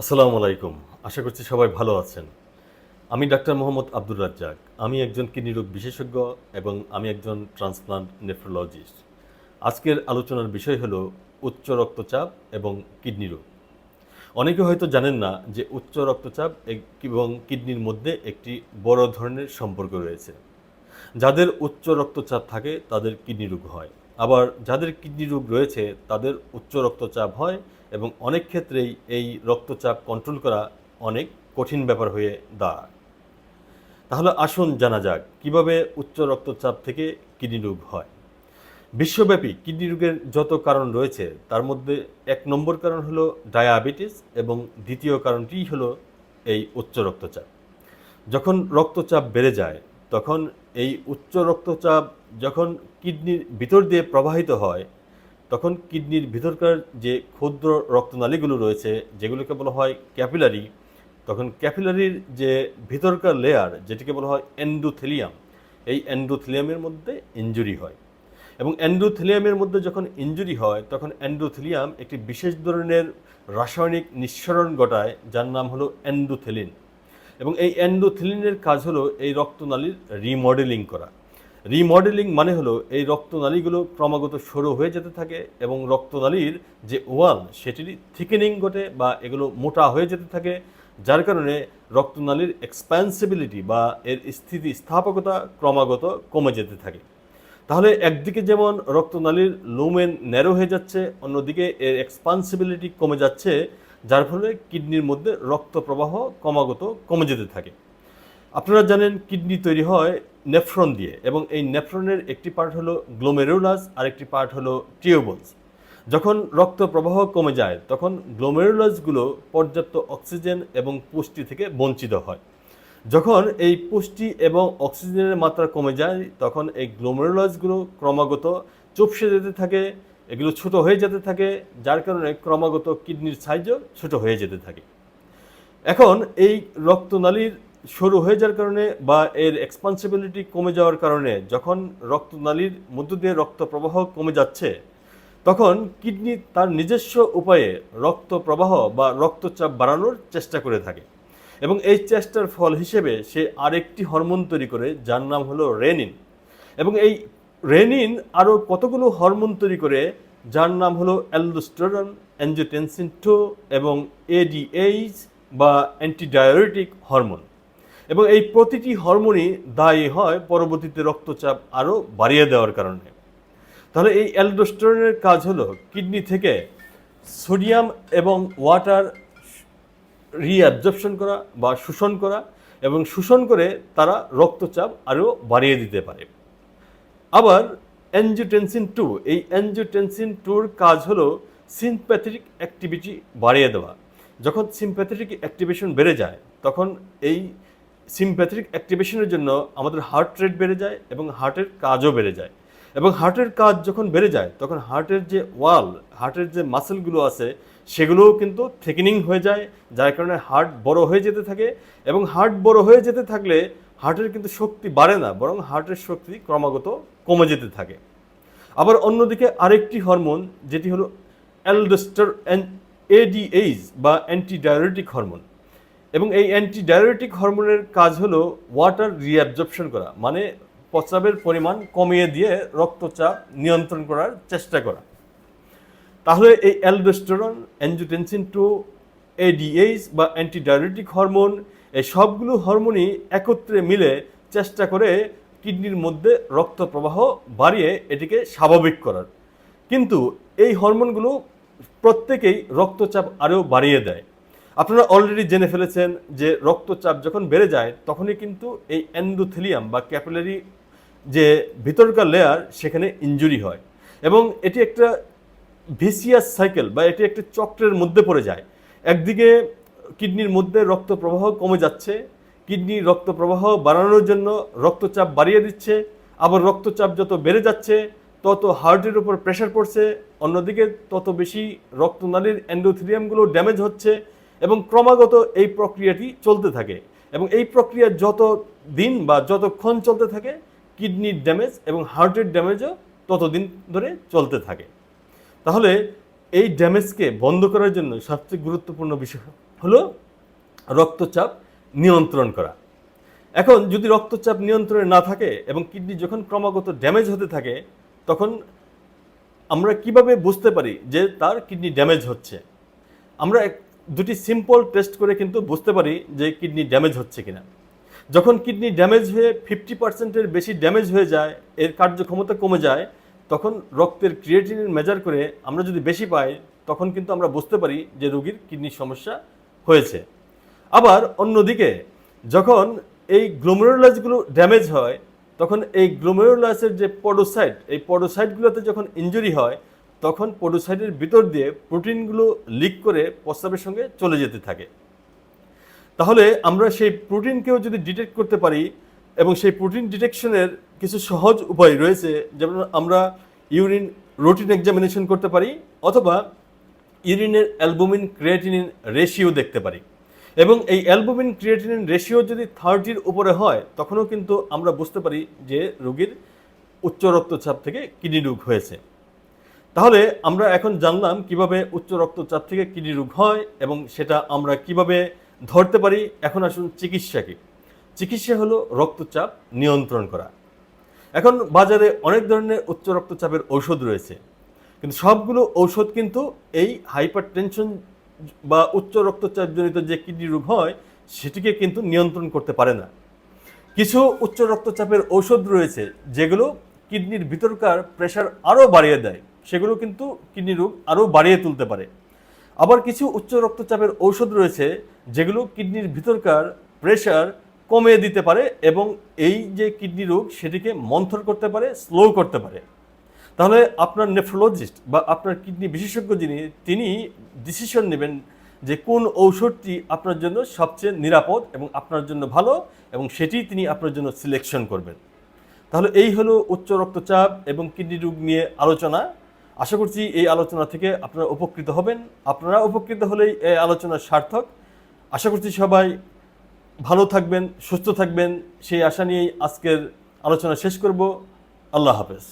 আসসালামু আলাইকুম। আশা করছি সবাই ভালো আছেন। আমি ডাক্তার মোহাম্মদ আব্দুর রাজ্জাক। আমি একজন কিডনি রোগ বিশেষজ্ঞ এবং আমি একজন ট্রান্সপ্লান্ট নেফ্রোলজিস্ট। আজকের আলোচনার বিষয় হলো উচ্চ রক্তচাপ এবং কিডনি রোগ। অনেকে হয়তো জানেন না যে উচ্চ রক্তচাপ এবং কিডনির মধ্যে একটি বড় ধরনের সম্পর্ক রয়েছে। যাদের উচ্চ রক্তচাপ থাকে তাদের কিডনি রোগ হয়। আবার যাদের কিডনি রোগ রয়েছে, তাদের উচ্চ রক্তচাপ হয় এবং অনেক ক্ষেত্রেই এই রক্তচাপ কন্ট্রোল করা অনেক কঠিন ব্যাপার হয়ে দাঁড়ায়। তাহলে আসুন জানা যাক, কীভাবে উচ্চ রক্তচাপ থেকে কিডনি রোগ হয়? বিশ্বব্যাপী কিডনি রোগের যত কারণ রয়েছে, তার মধ্যে এক নম্বর কারণ হলো ডায়াবেটিস এবং দ্বিতীয় কারণটি হলো এই উচ্চ রক্তচাপ। যখন রক্তচাপ বেড়ে যায়, তখন এই উচ্চ রক্তচাপ যখন কিডনির ভিতর দিয়ে প্রবাহিত হয়, তখন কিডনির ভিতরকার যে ক্ষুদ্র রক্তনালীগুলো রয়েছে, যেগুলোকে বলা হয় ক্যাপিলারি, তখন ক্যাপিলারির যে ভিতরকার লেয়ার যেটিকে বলা হয় এন্ডোথেলিয়াম এই এন্ডোথেলিয়ামের মধ্যে ইনজুরি হয়। এবং এন্ডোথেলিয়ামের মধ্যে যখন ইনজুরি হয়, তখন এন্ডোথেলিয়াম একটি বিশেষ ধরনের রাসায়নিক নিঃসরণ ঘটায়, যার নাম হলো এন্ডোথেলিন এবং এই এন্ডোথেলিনের কাজ হলো এই রক্তনালীর রিমডেলিং করা। রিমডেলিং মানে হলো এই রক্তনালীগুলো ক্রমাগত সরু হয়ে যেতে থাকে এবং রক্তনালীর যে ওয়াল সেটির থিকেনিং ঘটে বা এগুলো মোটা হয়ে যেতে থাকে, যার কারণে রক্তনালীর এক্সপ্যান্সিবিলিটি বা এর স্থিতি স্থাপকতা ক্রমাগত কমে যেতে থাকে। তাহলে একদিকে যেমন রক্তনালীর লুমেন ন্যারো হয়ে যাচ্ছে, অন্যদিকে এর এক্সপান্সিবিলিটি কমে যাচ্ছে যার ফলে কিডনির মধ্যে রক্ত প্রবাহ ক্রমাগত কমে যেতে থাকে। আপনারা জানেন কিডনি তৈরি হয় নেফ্রন দিয়ে এবং এই নেফ্রনের একটি পার্ট হলো গ্লোমেরুলাস আর একটি পার্ট হলো টিউবলস যখন রক্ত প্রবাহ কমে যায়, তখন গ্লোমেরুলাসগুলো পর্যাপ্ত অক্সিজেন এবং পুষ্টি থেকে বঞ্চিত হয়। যখন এই পুষ্টি এবং অক্সিজেনের মাত্রা কমে যায়, তখন এই গ্লোমেরুলাসগুলো ক্রমাগত চুপসে যেতে থাকে এগুলো ছোট হয়ে যেতে থাকে, যার কারণে ক্রমাগত কিডনির সাইজও ছোট হয়ে যেতে থাকে। এখন এই রক্তনালীর সরু হয়ে যাওয়ার কারণে বা এর এক্সপান্সিবিলিটি কমে যাওয়ার কারণে যখন রক্তনালীর মধ্য দিয়ে রক্ত প্রবাহ কমে যাচ্ছে, তখন কিডনি তার নিজস্ব উপায়ে রক্ত প্রবাহ বা রক্তচাপ বাড়ানোর চেষ্টা করে থাকে। এবং এই চেষ্টার ফল হিসেবে সে আরেকটি হরমোন তৈরি করে, যার নাম হলো রেনিন। এবং এই রেনিন আরও কতগুলো হরমোন তৈরি করে, যার নাম হলো অ্যালডোস্টেরন অ্যাঞ্জিওটেনসিন টু এবং এডিএইচ বা অ্যান্টিডায়োরেটিক হরমোন। এবং এই প্রতিটি হরমোনই দায়ী হয় পরবর্তীতে রক্তচাপ আরও বাড়িয়ে দেওয়ার কারণে। তাহলে এই অ্যালডোস্টেরনের কাজ হলো কিডনি থেকে সোডিয়াম এবং ওয়াটার রিঅ্যাবজর্পশন করা বা শোষণ করা এবং শোষণ করে তারা রক্তচাপ আরও বাড়িয়ে দিতে পারে। আবার অ্যাঞ্জিওটেনসিন টু এই অ্যাঞ্জিওটেনসিন টুর কাজ হলো সিম্প্যাথেটিক অ্যাক্টিভিটি বাড়িয়ে দেওয়া। যখন সিম্প্যাথেটিক অ্যাক্টিভেশন বেড়ে যায়, তখন এই সিম্প্যাথেটিক অ্যাক্টিভেশনের জন্য আমাদের হার্ট রেট বেড়ে যায় এবং হার্টের কাজও বেড়ে যায়। এবং হার্টের কাজ যখন বেড়ে যায়, তখন হার্টের যে ওয়াল হার্টের যে মাসেলগুলো আছে, সেগুলোও কিন্তু থিকেনিং হয়ে যায়, যার কারণে হার্ট বড় হয়ে যেতে থাকে এবং হার্ট বড় হয়ে যেতে থাকলে হার্টের কিন্তু শক্তি বাড়ে না, বরং হার্টের শক্তি ক্রমাগত কমে যেতে থাকে। আবার অন্যদিকে আরেকটি হরমোন, যেটি হলো অ্যালডোস্টার এডিএইচ বা অ্যান্টিডায়োরেটিক হরমোন। এবং এই অ্যান্টিডায়োরেটিক হরমোনের কাজ হলো ওয়াটার রিঅ্যাবজর্পশন করা মানে প্রস্রাবের পরিমাণ কমিয়ে দিয়ে রক্তচাপ নিয়ন্ত্রণ করার চেষ্টা করা। তাহলে এই অ্যালডোস্টেরন, অ্যাঞ্জিওটেনসিন টু, এডিএইচ বা অ্যান্টিডায়োরেটিক হরমোন, এই সবগুলো হরমোনই একত্রে মিলে চেষ্টা করে কিডনির মধ্যে রক্ত প্রবাহ বাড়িয়ে এটিকে স্বাভাবিক করার। কিন্তু এই হরমোনগুলো প্রত্যেকেই রক্তচাপ আরও বাড়িয়ে দেয়। আপনারা অলরেডি জেনে ফেলেছেন যে রক্তচাপ যখন বেড়ে যায়, তখনই কিন্তু এই অ্যান্ডোথেলিয়াম বা ক্যাপিলারি যে ভিতরকার লেয়ার সেখানে ইনজুরি হয়। এবং এটি একটা ভিসিয়াস সাইকেল বা এটি একটি চক্রের মধ্যে পড়ে যায়। একদিকে কিডনির মধ্যে রক্ত প্রবাহ কমে যাচ্ছে কিডনি রক্ত প্রবাহ বাড়ানোর জন্য রক্তচাপ বাড়িয়ে দিচ্ছে। আবার রক্তচাপ যত বেড়ে যাচ্ছে, তত হার্টের উপর প্রেশার পড়ছে। অন্যদিকে তত বেশি রক্তনালীর অ্যান্ডোথিলিয়ামগুলো ড্যামেজ হচ্ছে এবং ক্রমাগত এই প্রক্রিয়াটি চলতে থাকে। এবং এই প্রক্রিয়া যত দিন বা যতক্ষণ চলতে থাকে, কিডনির ড্যামেজ এবং হার্টের ড্যামেজও ততদিন ধরে চলতে থাকে। তাহলে এই ড্যামেজকে বন্ধ করার জন্য সবচেয়ে গুরুত্বপূর্ণ বিষয় হলো রক্তচাপ নিয়ন্ত্রণ করা। এখন যদি রক্তচাপ নিয়ন্ত্রণে না থাকে এবং কিডনি যখন ক্রমাগত ড্যামেজ হতে থাকে, তখন আমরা কীভাবে বুঝতে পারি যে তার কিডনি ড্যামেজ হচ্ছে? আমরা দুটি সিম্পল টেস্ট করে কিন্তু বুঝতে পারি যে কিডনি ড্যামেজ হচ্ছে কিনা। যখন কিডনি ড্যামেজ হয়ে ফিফটি পার্সেন্টের বেশি ড্যামেজ হয়ে যায়, এর কার্যক্ষমতা কমে যায়, তখন রক্তের ক্রিয়েটিনিন মেজার করে আমরা যদি বেশি পাই, তখন কিন্তু আমরা বুঝতে পারি যে রোগীর কিডনির সমস্যা হয়েছে। আবার অন্যদিকে, যখন এই গ্লোমেরুলাসগুলো ড্যামেজ হয়, তখন এই গ্লোমেরুলাসের যে পডোসাইট এই পডোসাইটগুলোতে যখন ইনজুরি হয়, তখন পডোসাইটের ভিতর দিয়ে প্রোটিনগুলো লিক করে প্রস্রাবের সঙ্গে চলে যেতে থাকে। তাহলে আমরা সেই প্রোটিনকেও যদি ডিটেক্ট করতে পারি, এবং সেই প্রোটিন ডিটেকশনের কিছু সহজ উপায় রয়েছে, যেমন আমরা ইউরিন রুটিন এক্সামিনেশন করতে পারি, অথবা ইউরিনের অ্যালবুমিন ক্রিয়েটিনিন রেশিও দেখতে পারি। এবং এই অ্যালবুমিন ক্রিয়েটিনিন রেশিও যদি থার্টির উপরে হয়, তখনও কিন্তু আমরা বুঝতে পারি যে রোগীর উচ্চ রক্তচাপ থেকে কিডনি রোগ হয়েছে। তাহলে আমরা এখন জানলাম কীভাবে উচ্চ রক্তচাপ থেকে কিডনি রোগ হয় এবং সেটা আমরা কীভাবে ধরতে পারি। এখন আসুন চিকিৎসা কি? চিকিৎসা হলো রক্তচাপ নিয়ন্ত্রণ করা। এখন বাজারে অনেক ধরনের উচ্চ রক্তচাপের ঔষধ রয়েছে। কিন্তু সবগুলো ঔষধ কিন্তু এই হাইপার টেনশন বা উচ্চ রক্তচাপজনিত যে কিডনি রোগ হয়, সেটিকে কিন্তু নিয়ন্ত্রণ করতে পারে না। কিছু উচ্চ রক্তচাপের ঔষধ রয়েছে, যেগুলো কিডনির ভিতরকার প্রেশার আরও বাড়িয়ে দেয়। সেগুলো কিন্তু কিডনি রোগ আরও বাড়িয়ে তুলতে পারে। আবার কিছু উচ্চ রক্তচাপের ঔষধ রয়েছে, যেগুলো কিডনির ভিতরকার প্রেশার কমিয়ে দিতে পারে এবং এই যে কিডনি রোগ, সেটিকে মন্থর করতে পারে স্লো করতে পারে। তাহলে আপনার নেফ্রোলজিস্ট বা আপনার কিডনি বিশেষজ্ঞ যিনি, তিনি ডিসিশন নেবেন যে কোন ঔষধটি আপনার জন্য সবচেয়ে নিরাপদ এবং আপনার জন্য ভালো এবং সেটি তিনি আপনার জন্য সিলেকশন করবেন। তাহলে এই হলো উচ্চ রক্তচাপ এবং কিডনি রোগ নিয়ে আলোচনা। আশা করছি এই আলোচনা থেকে আপনারা উপকৃত হবেন। আপনারা উপকৃত হলেই এই আলোচনা সার্থক। আশা করছি সবাই ভালো থাকবেন, সুস্থ থাকবেন। সেই আশা নিয়েই আজকের আলোচনা শেষ করব। আল্লাহ হাফেজ।